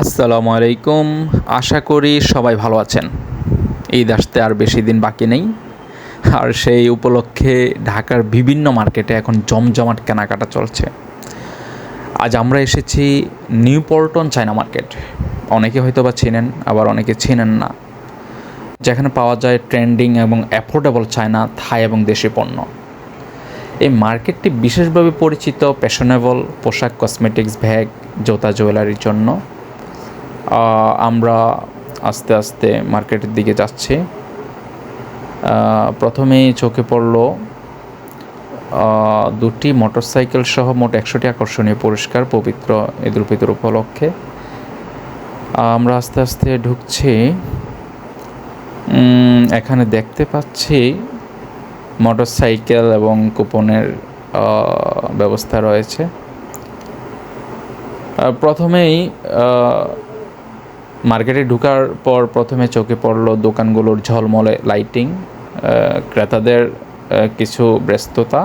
আসসালামু আলাইকুম। আশা করি সবাই ভালো আছেন। ঈদ আসতে আর বেশি দিন বাকি নেই। আর সেই উপলক্ষে ঢাকার বিভিন্ন মার্কেটে এখন জমজমাট কেনাকাটা চলছে। আজ আমরা এসেছি নিউ পল্টন চায়না মার্কেট। অনেকে হয়তো বা চেনেন, আবার অনেকে চেনেন না। যেখানে পাওয়া যায় ট্রেন্ডিং এবং অ্যাফোর্ডেবল চায়না, থাই এবং দেশি পণ্য। এই মার্কেটটি বিশেষভাবে পরিচিত, ফ্যাশনেবল, পোশাক, কসমেটিক্স, ব্যাগ, জুতা, জুয়েলারির জন্য। আমরা আস্তে আস্তে মার্কেটের দিকে যাচ্ছি। প্রথমেই চোখে পড়ল দুটি মোটরসাইকেল সহ মোট একশোটি আকর্ষণীয় পুরস্কার পবিত্র ঈদুল ফিতর উপলক্ষে। আমরা আস্তে আস্তে ঢুকছি। এখানে দেখতে পাচ্ছি মোটরসাইকেল এবং কুপনের ব্যবস্থা রয়েছে। প্রথমেই মার্কেটে ঢুকার পর প্রথমে চোখে পড়ল দোকানগুলোর ঝলমলে লাইটিং ক্রেতাদের কিছু ব্যস্ততা।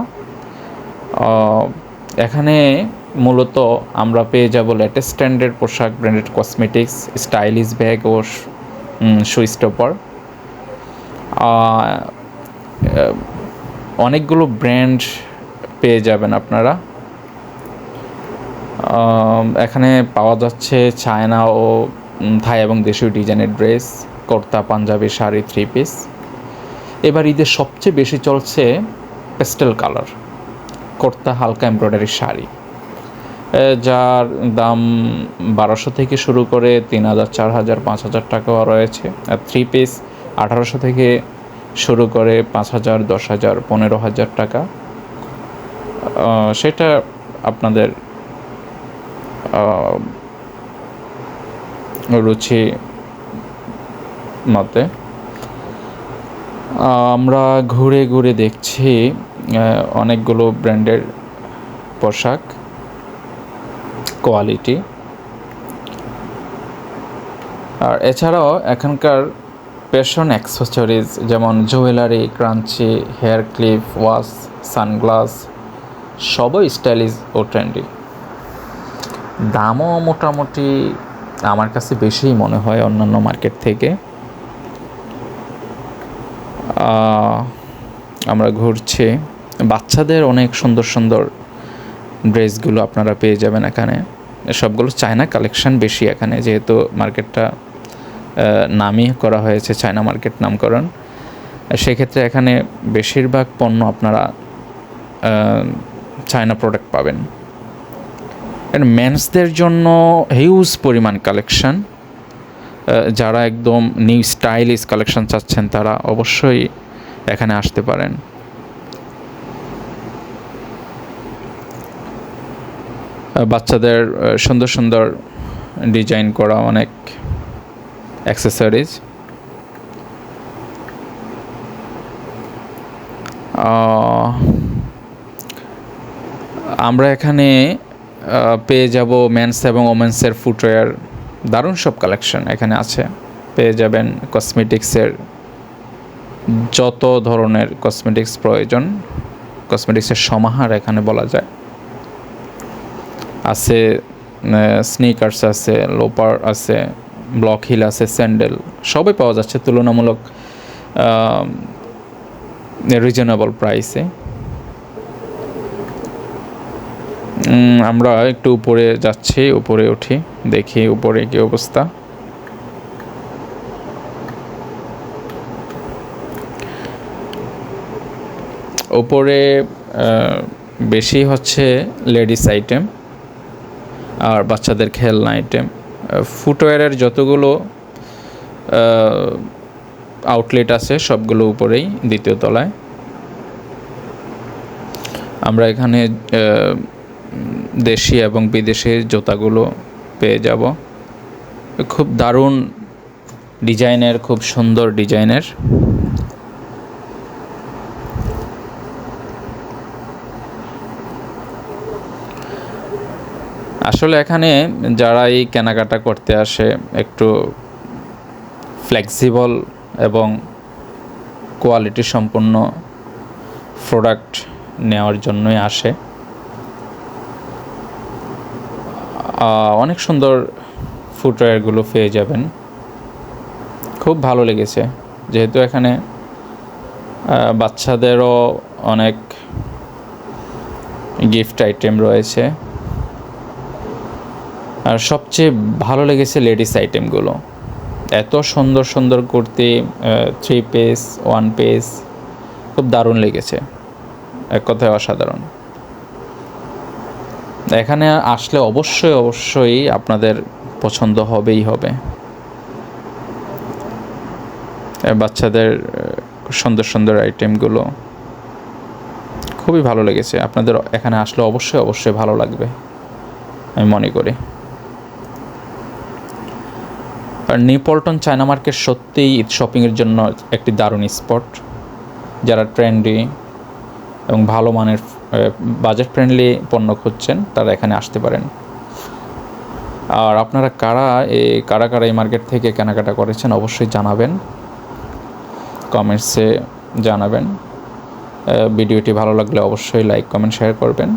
এখানে মূলত আমরা পেয়ে যাব লেটেস্ট স্ট্যান্ডার্ড পোশাক ব্র্যান্ডেড কসমেটিক্স স্টাইলিশ ব্যাগ ও শু স্টপার অনেকগুলো ব্র্যান্ড পেয়ে যাবেন আপনারা। এখানে পাওয়া যাচ্ছে চায়না ও থাই এবং দেশীয় ডিজাইনের dress, kurta, panjabi, sari three piece এবার ঈদের সবচেয়ে বেশি চলছে পেস্টেল কালার কুর্তা, হালকা এমব্রয়ডারি শাড়ি। যার দাম বারোশো থেকে শুরু করে তিন হাজার, চার হাজার, পাঁচ হাজার টাকাও রয়েছে। আর থ্রি পিস আঠারোশো থেকে শুরু করে পাঁচ হাজার, দশ হাজার, পনেরো হাজার টাকা। সেটা আপনাদের রুচি মতে। আমরা ঘুরে ঘুরে দেখছি অনেকগুলো ব্র্যান্ডের পোশাক, কোয়ালিটি। আর এছাড়াও এখানকার ফ্যাশন অ্যাক্সেসরিজ যেমন jewellery crunchy hair clip wash sunglass সবই স্টাইলিশ ও ট্রেন্ডি দামও মোটামুটি আমার কাছে বেশিই মনে হয় অন্যান্য মার্কেট থেকে। আমরা ঘুরছি। বাচ্চাদের অনেক সুন্দর সুন্দর ড্রেসগুলো আপনারা পেয়ে যাবেন এখানে। সবগুলো চায়না কালেকশন বেশি এখানে, যেহেতু মার্কেটটা নামই করা হয়েছে চায়না মার্কেট নামকরণ। সেক্ষেত্রে এখানে বেশিরভাগ পণ্য আপনারা চায়না প্রোডাক্ট পাবেন। মেন্সদের জন্য হিউজ পরিমাণ কালেকশান যারা একদম নিউ স্টাইলিশ কালেকশান চাচ্ছেন, তারা অবশ্যই এখানে আসতে পারেন। বাচ্চাদের সুন্দর সুন্দর ডিজাইন করা অনেক অ্যাক্সেসরিজ আমরা এখানে পেয়ে যাব মেন্স এবং ওমেন্সের ফুটওয়্যার দারুণ সব কালেকশন এখানে আছে। পেয়ে যাবেন কসমেটিক্সের যত ধরনের কসমেটিক্স প্রয়োজন। কসমেটিক্সের সমাহার এখানে বলা যায়। আছে স্নিকার্স আছে লোপার আছে ব্লক হিল আছে স্যান্ডেল সবই পাওয়া যাচ্ছে তুলনামূলক রিজনেবল প্রাইসে আমরা একটু উপরে যাচ্ছি, উপরে উঠি, দেখি উপরে কি অবস্থা। উপরে বেশি হচ্ছে লেডিস আইটেম আর বাচ্চাদের খেলনা আইটেম। ফুটওয়্যারের যতগুলো আউটলেট আছে, সবগুলো উপরেই, দ্বিতীয় তলায়। আমরা এখানে দেশি এবং বিদেশি জুতাগুলো পেয়ে যাব। খুব দারুণ ডিজাইনের, খুব সুন্দর ডিজাইনের। আসলে এখানে যারা এই কেনাকাটা করতে আসে, একটু ফ্লেক্সিবল এবং কোয়ালিটি সম্পন্ন প্রোডাক্ট নেওয়ার জন্যই আসে। অনেক সুন্দর ফুটওয়্যারগুলো পেয়ে যাবেন। খুব ভালো লেগেছে। যেহেতু এখানে বাচ্চাদেরও অনেক গিফট আইটেম রয়েছে। আর সবচেয়ে ভালো লেগেছে লেডিস আইটেমগুলো এত সুন্দর সুন্দর kurti three piece one piece খুব দারুণ লেগেছে। এক কথায় অসাধারণ। এখানে আসলে অবশ্যই অবশ্যই আপনাদের পছন্দ হবেই হবে। বাচ্চাদের সুন্দর সুন্দর আইটেমগুলো খুবই ভালো লেগেছে। আপনাদের এখানে আসলে অবশ্যই অবশ্যই ভালো লাগবে, আমি মনে করি। আর নিপল্টন চায়না মার্কেট সত্যিই ঈদ শপিংয়ের জন্য একটি দারুণ স্পট যারা ট্রেন্ডি এবং ভালো মানের বাজেট ফ্রেন্ডলি পণ্য খুঁজছেন, তারা এখানে আসতে পারেন। আর আপনারা কারা এই কারা কারা এই মার্কেট থেকে কেনাকাটা করেছেন অবশ্যই জানাবেন। কমেন্টসে জানাবেন। ভিডিওটি ভালো লাগলে অবশ্যই লাইক কমেন্ট শেয়ার করবেন।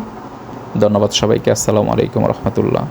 ধন্যবাদ সবাইকে। আসসালামু আলাইকুম রহমতুল্লাহ।